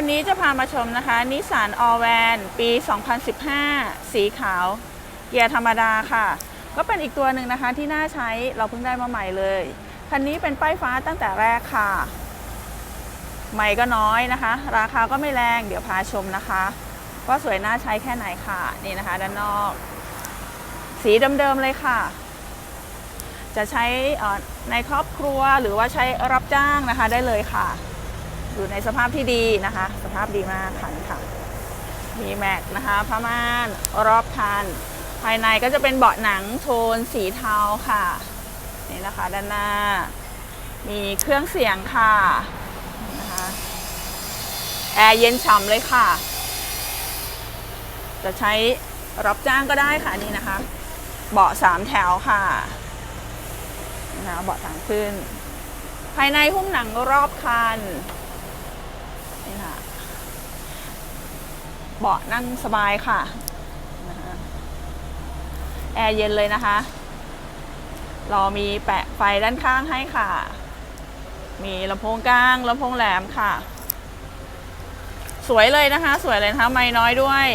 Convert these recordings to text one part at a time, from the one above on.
ันนี้จะพามาชมนะคะนิสสันออแวนปี 2015 สีขาว เกียร์ธรรมดาค่ะ ก็เป็นอีกตัวหนึ่งนะคะที่น่าใช้เราเพิ่งได้มาใหม่เลยคันนี้เป็นป้ายฟ้าตั้งแต่แรกค่ะ ใหม่ก็น้อยนะคะ ราคาก็ไม่แรงเดี๋ยวพาชมนะคะว่าสวยน่าใช้แค่ไหนค่ะนี่นะคะ ด้านนอก สีเดิมๆเลยค่ะ จะใช้ในครอบครัวหรือว่าใช้รับจ้างนะคะได้เลยค่ะ อยู่ในสภาพที่ดีนะคะ สภาพดีมากค่ะนี่ค่ะ มีแม็กนะคะผ้าม่านรอบคัน ภายในก็จะเป็นเบาะหนังโทนสีเทาค่ะ นี่นะคะด้านหน้า มีเครื่องเสียงค่ะนะคะแอร์เย็นฉ่ำเลยค่ะ จะใช้รับจ้างก็ได้ค่ะนี่นะคะ เบาะสามแถวค่ะนะเบาะทางขึ้น ภายในหุ้มหนังรอบคันค่ะ เบาะนั่งสบายค่ะะคะแอร์เย็นเลยนะคะ เรามีแปะไฟด้านข้างให้ค่ะ มีลำโพงกลางลำโพงแหลมค่ะ สวยเลยนะคะ สวยเลยนะคะ ไม่น้อยด้วย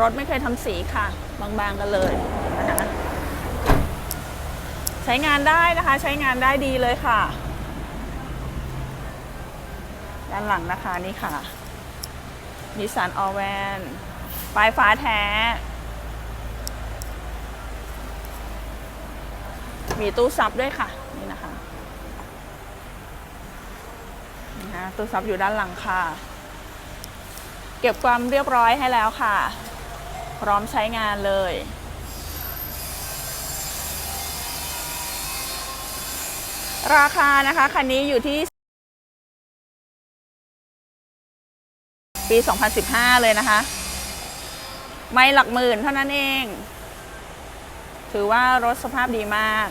รถไม่เคยทำสีค่ะ บางๆกันเลยนะคะใช้งานได้นะคะ ใช้งานได้ดีเลยค่ะ ด้านหลังนะคะนี่ค่ะ นิสสันออแวนปลายฟ้าแท้ มีตู้ซับด้วยค่ะ นี่นะคะนี่นะตู้ซับอยู่ด้านหลังค่ะ เก็บความเรียบร้อยให้แล้วค่ะ พร้อมใช้งานเลยราคานะคะ คันนี้อยู่ที่ ปี 2015 เลยนะคะ ไม่หลักหมื่นเท่านั้นเอง ถือว่ารถสภาพดีมาก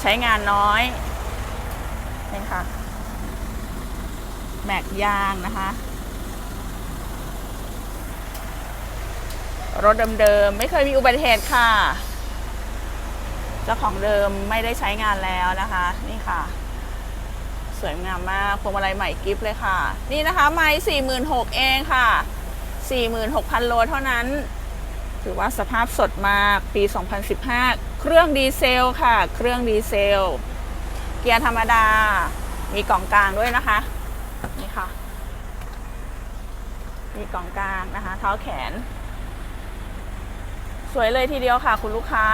ใช้งานน้อยนี่ค่ะ แม็กยางนะคะ รถเดิมๆ ไม่เคยมีอุบัติเหตุค่ะ เจ้าของเดิมไม่ได้ใช้งานแล้วนะคะ นี่ค่ะ สวยงามมากพวงมาลัยใหม่กิฟต์เลยค่ะ นี่นะคะไม่สี่หมื่นหกเองค่ะสี่หมื่นหกพันโลเท่านั้น ถือว่าสภาพสดมากปี 2015 เครื่องดีเซลค่ะ เครื่องดีเซล เกียร์ธรรมดา มีกล่องกลางด้วยนะคะ นี่ค่ะ มีกล่องกลางนะคะเท้าแขน สวยเลยทีเดียวค่ะ คุณลูกค้า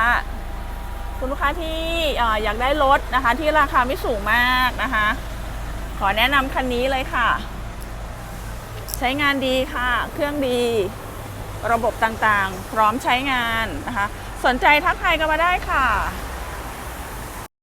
คุณลูกค้าที่ออยากได้รถนะคะที่ราคาไม่สูงมากนะคะ ขอแนะนำคันนี้เลยค่ะ ใช้งานดีค่ะ เครื่องดี ระบบต่างๆ พร้อมใช้งานนะคะ สนใจทักทายกันมาได้ค่ะ